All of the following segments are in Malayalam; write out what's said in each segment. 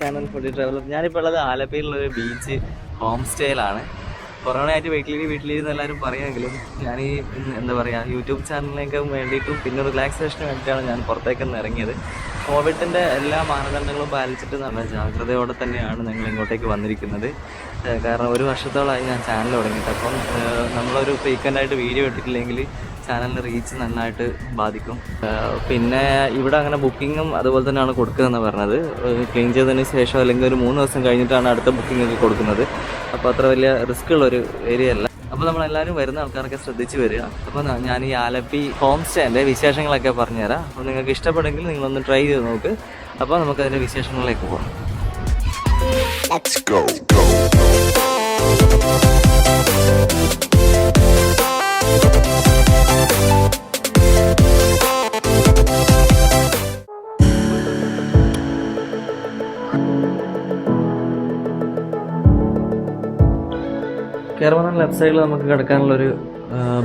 Channel foodie traveller. ഞാനിപ്പോൾ ഉള്ളത് ആലപ്പയിലുള്ള ഒരു ബീച്ച് ഹോം സ്റ്റേയിലാണ്. കൊറോണ ആയിട്ട് വീട്ടിലിരി വീട്ടിലിരുന്ന് എല്ലാവരും പറയുമെങ്കിലും ഞാൻ ഈ എന്താ പറയുക യൂട്യൂബ് ചാനലിനൊക്കെ വേണ്ടിയിട്ടും പിന്നെ റിലാക്സേഷന് വേണ്ടിയിട്ടാണ് ഞാൻ പുറത്തേക്കൊന്ന് ഇറങ്ങിയത്. കോവിഡിന്റെ എല്ലാ മാനദണ്ഡങ്ങളും പാലിച്ചിട്ട് നല്ല ജാഗ്രതയോടെ തന്നെയാണ് ഞങ്ങൾ ഇങ്ങോട്ടേക്ക് വന്നിരിക്കുന്നത്. കാരണം ഒരു വർഷത്തോളമായി ഞാൻ ചാനൽ തുടങ്ങിയിട്ട്. അപ്പം നമ്മളൊരു ഫ്രീക്വന്റ് ആയിട്ട് വീഡിയോ ഇട്ടിട്ടില്ലെങ്കിൽ ചാനലിന് റീച്ച് നന്നായിട്ട് ബാധിക്കും. പിന്നെ ഇവിടെ അങ്ങനെ ബുക്കിങ്ങും അതുപോലെ തന്നെയാണ് കൊടുക്കുന്നതെന്ന് പറഞ്ഞത്. ക്ലീൻ ചെയ്തതിന് ശേഷം അല്ലെങ്കിൽ ഒരു മൂന്ന് ദിവസം കഴിഞ്ഞിട്ടാണ് അടുത്ത ബുക്കിംഗ് ഒക്കെ കൊടുക്കുന്നത്. അപ്പോൾ അത്ര വലിയ റിസ്ക് ഉള്ളൊരു ഏരിയ അല്ല. അപ്പോൾ നമ്മളെല്ലാവരും വരുന്ന ആൾക്കാരൊക്കെ ശ്രദ്ധിച്ച് വരിക. അപ്പോൾ ഞാൻ ഈ ആലപ്പി ഹോം സ്റ്റേന്റെ വിശേഷങ്ങളൊക്കെ പറഞ്ഞുതരാം. അപ്പോൾ നിങ്ങൾക്ക് ഇഷ്ടപ്പെടുമെങ്കിൽ നിങ്ങളൊന്ന് ട്രൈ ചെയ്ത് നോക്ക്. അപ്പോൾ നമുക്കതിന്റെ വിശേഷങ്ങളിലേക്ക് പോകാം. Let's go. go. കയറുമ്പോൾ ലെഫ്റ്റ് സൈഡിൽ നമുക്ക് കിടക്കാനുള്ള ഒരു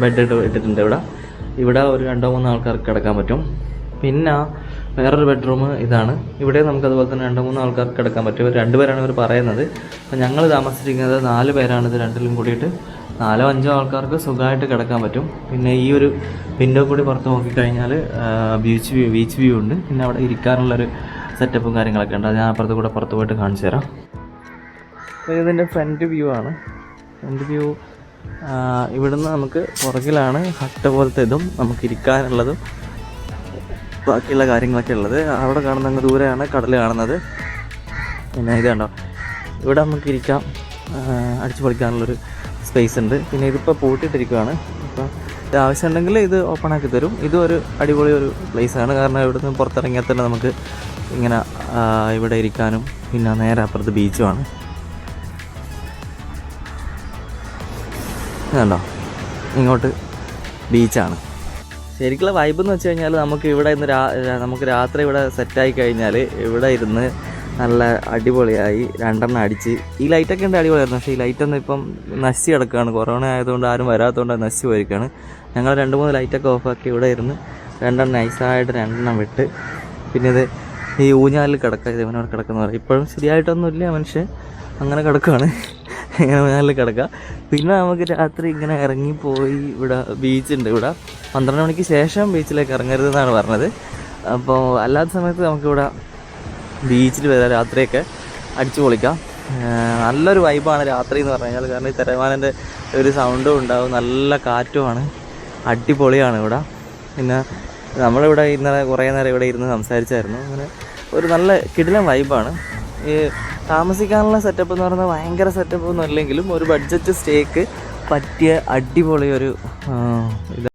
ബെഡ് ഇട്ടിട്ടുണ്ട് ഇവിടെ. ഇവിടെ ഒരു രണ്ടോ മൂന്നോ ആൾക്കാർക്ക് കിടക്കാൻ പറ്റും. പിന്നെ വേറൊരു ബെഡ്റൂം ഇതാണ്. ഇവിടെ നമുക്ക് അതുപോലെ തന്നെ രണ്ടോ മൂന്ന് ആൾക്കാർക്ക് കിടക്കാൻ പറ്റും. ഇവർ രണ്ടുപേരാണ് ഇവർ പറയുന്നത്. അപ്പം ഞങ്ങൾ താമസിച്ചിരിക്കുന്നത് നാല് പേരാണ് ഇത് രണ്ടിലും കൂടിയിട്ട്. നാലോ അഞ്ചോ ആൾക്കാർക്ക് സുഖമായിട്ട് കിടക്കാൻ പറ്റും. പിന്നെ ഈ ഒരു വിൻഡോ കൂടി പുറത്ത് നോക്കിക്കഴിഞ്ഞാൽ ബീച്ച് വ്യൂ ബീച്ച് വ്യൂ ഉണ്ട്. പിന്നെ അവിടെ ഇരിക്കാനുള്ളൊരു സെറ്റപ്പും കാര്യങ്ങളൊക്കെ ഉണ്ട്. അത് ഞാൻ അപ്പുറത്ത് കൂടെ പുറത്ത് പോയിട്ട് കാണിച്ചു തരാം. ഇതിന്റെ ഫ്രണ്ട് വ്യൂ ആണ്. ഫ്രണ്ട് വ്യൂ ഇവിടുന്ന് നമുക്ക് പുറകിലാണ് ഹട്ട് പോലത്തെ ഇതും നമുക്ക് ഇരിക്കാനുള്ളതും. ബാക്കിയുള്ള കാര്യങ്ങളൊക്കെ ഉള്ളത്. അവിടെ കാണുന്ന അങ്ങ് ദൂരെയാണ് കടൽ കാണുന്നത്. പിന്നെ ഇത് കണ്ടോ? ഇവിടെ നമുക്ക് ഇരിക്കാം. അടിച്ചു പൊളിക്കാനുള്ളൊരു സ്പേസ് ഉണ്ട്. പിന്നെ ഇതിപ്പോൾ പൂട്ടിയിട്ടിരിക്കുകയാണ് അപ്പോൾ ഇത് ആവശ്യമുണ്ടെങ്കിൽ ഇത് ഓപ്പൺ ആക്കി തരും. ഇതും ഒരു അടിപൊളി ഒരു പ്ലേസാണ് കാരണം ഇവിടെ നിന്ന് പുറത്തിറങ്ങിയാൽ തന്നെ നമുക്ക് ഇങ്ങനെ ഇവിടെ ഇരിക്കാനും പിന്നെ നേരെ അപ്പുറത്ത് ബീച്ചുമാണ് കണ്ടോ? ഇങ്ങോട്ട് ബീച്ചാണ് ശരിക്കുള്ള വൈബ് എന്ന് വെച്ച് കഴിഞ്ഞാൽ നമുക്ക് ഇവിടെ ഇന്ന് രാ നമുക്ക് രാത്രി ഇവിടെ സെറ്റായി കഴിഞ്ഞാൽ ഇവിടെ ഇരുന്ന് നല്ല അടിപൊളിയായി രണ്ടെണ്ണം അടിച്ച്. ഈ ലൈറ്റൊക്കെ ഉണ്ട് അടിപൊളിയായിരുന്നു. പക്ഷേ ഈ ലൈറ്റൊന്നും ഇപ്പം നശിച്ച് കിടക്കുകയാണ്. കൊറോണ ആയതുകൊണ്ട് ആരും വരാത്തതുകൊണ്ട് നശിച്ച് പോയിരിക്കുകയാണ്. ഞങ്ങൾ രണ്ട് മൂന്ന് ലൈറ്റൊക്കെ ഓഫാക്കി ഇവിടെ ഇരുന്ന് രണ്ടെണ്ണം നൈസായിട്ട് രണ്ടെണ്ണം വിട്ട് പിന്നെ ഇത് ഈ ഊഞ്ഞാലിൽ കിടക്കുക ഇതേപോലെ കിടക്കുന്ന പറയും ഇപ്പോഴും ശരിയായിട്ടൊന്നുമില്ല മനുഷ്യൻ. അങ്ങനെ കിടക്കുകയാണ് ഇങ്ങനെ മേളിൽ കിടക്കുക. പിന്നെ നമുക്ക് രാത്രി ഇങ്ങനെ ഇറങ്ങിപ്പോയി ഇവിടെ ബീച്ചുണ്ട് ഇവിടെ. പന്ത്രണ്ട് മണിക്ക് ശേഷം ബീച്ചിലേക്ക് ഇറങ്ങരുതെന്നാണ് പറഞ്ഞത്. അപ്പോൾ അല്ലാത്ത സമയത്ത് നമുക്കിവിടെ ബീച്ചിൽ വരാം. രാത്രിയൊക്കെ അടിച്ചു പൊളിക്കാം. നല്ലൊരു വൈബാണ് രാത്രി എന്ന് പറഞ്ഞു കഴിഞ്ഞാൽ കാരണം ഈ തിരമാനന്റെ ഒരു സൗണ്ടും ഉണ്ടാവും. നല്ല കാറ്റുമാണ്. അടിപൊളിയാണ് ഇവിടെ. പിന്നെ നമ്മളിവിടെ ഇന്നലെ കുറേ നേരം ഇവിടെ ഇരുന്ന് സംസാരിച്ചായിരുന്നു. അങ്ങനെ ഒരു നല്ല കിടിലം വൈബാണ് ഈ താമസിക്കാനുള്ള സെറ്റപ്പ് എന്ന് പറഞ്ഞാൽ ഭയങ്കര സെറ്റപ്പ് ഒന്നും അല്ലെങ്കിലും ഒരു ബഡ്ജറ്റ് സ്റ്റേക്ക് പറ്റിയ അടിപൊളി ഒരു ഇത്.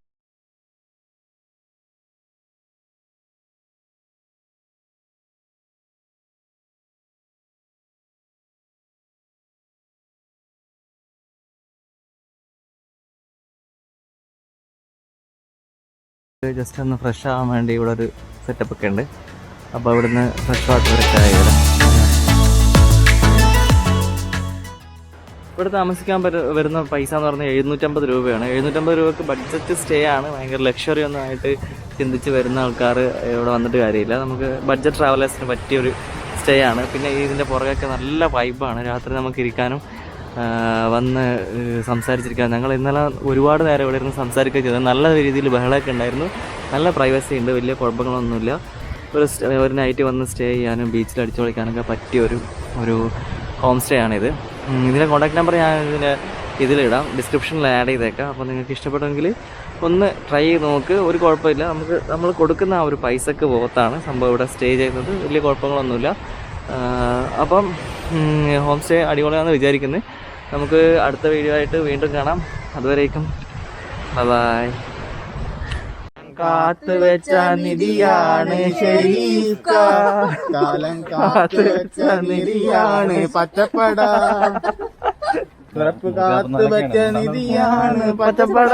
ജസ്റ്റ് ഒന്ന് ഫ്രഷ് ആവാൻ വേണ്ടി ഇവിടെ ഒരു സെറ്റപ്പ് ഒക്കെ ഉണ്ട്. അപ്പോൾ ഇവിടുന്ന് ഫ്രഷ് വാട്ടറൊക്കെ ആയി ഇവിടെ ഇവിടെ താമസിക്കാൻ വരുന്ന പൈസ എന്ന് പറഞ്ഞാൽ എഴുന്നൂറ്റമ്പത് രൂപയാണ്. എഴുന്നൂറ്റമ്പത് രൂപക്ക് ബഡ്ജറ്റ് സ്റ്റേ ആണ്. ഭയങ്കര ലക്ഷറി ഒന്നും ആയിട്ട് ചിന്തിച്ച് വരുന്ന ആൾക്കാർ ഇവിടെ വന്നിട്ട് കാര്യമില്ല. നമുക്ക് ബഡ്ജറ്റ് ട്രാവലേഴ്സിന് പറ്റിയൊരു സ്റ്റേ ആണ്. പിന്നെ ഇതിന്റെ പുറകൊക്കെ നല്ല വൈബാണ് രാത്രി നമുക്ക് ഇരിക്കാനും വന്ന് സംസാരിച്ചിരിക്കാൻ ഞങ്ങൾ ഇന്നലെ ഒരുപാട് നേരം ഇവിടെ ഇരുന്ന് സംസാരിക്കുകയും ചെയ്തു. നല്ല രീതിയിൽ ബഹളമൊക്കെ ഉണ്ടായിരുന്നു. നല്ല പ്രൈവസി ഉണ്ട്. വലിയ കുഴപ്പങ്ങളൊന്നുമില്ല. ഒരു ഒരു നൈറ്റ് വന്ന് സ്റ്റേ ചെയ്യാനും ബീച്ചിൽ അടിച്ചു പൊളിക്കാനൊക്കെ പറ്റിയ ഒരു ഒരു ഹോം സ്റ്റേ ആണിത്. ഇതിന്റെ കോൺടാക്ട് നമ്പർ ഞാൻ ഇതിന്റെ ഇതിലിടാം. ഡിസ്ക്രിപ്ഷനിൽ ആഡ് ചെയ്തേക്കാം. അപ്പോൾ നിങ്ങൾക്ക് ഇഷ്ടപ്പെട്ടെങ്കിൽ ഒന്ന് ട്രൈ ചെയ്ത് നോക്ക്. ഒരു കുഴപ്പമില്ല. നമുക്ക് നമ്മൾ കൊടുക്കുന്ന ആ ഒരു പൈസക്ക് പോകത്താണ് സംഭവം ഇവിടെ സ്റ്റേ ചെയ്യുന്നത്. വലിയ കുഴപ്പങ്ങളൊന്നുമില്ല. അപ്പം ഹോം സ്റ്റേ അടിപൊളിയാണെന്ന് വിചാരിക്കുന്നത് നമുക്ക് അടുത്ത വീഡിയോ ആയിട്ട് വീണ്ടും കാണാം. അതുവരേക്കും. ബൈ കാത്തു വെച്ച നിധിയാണ് ഷെരീഫ. കാലം കാത്തു വെച്ച നിധിയാണ് പച്ചപ്പട. കാത്തു വെച്ച നിധിയാണ് പച്ചപ്പട.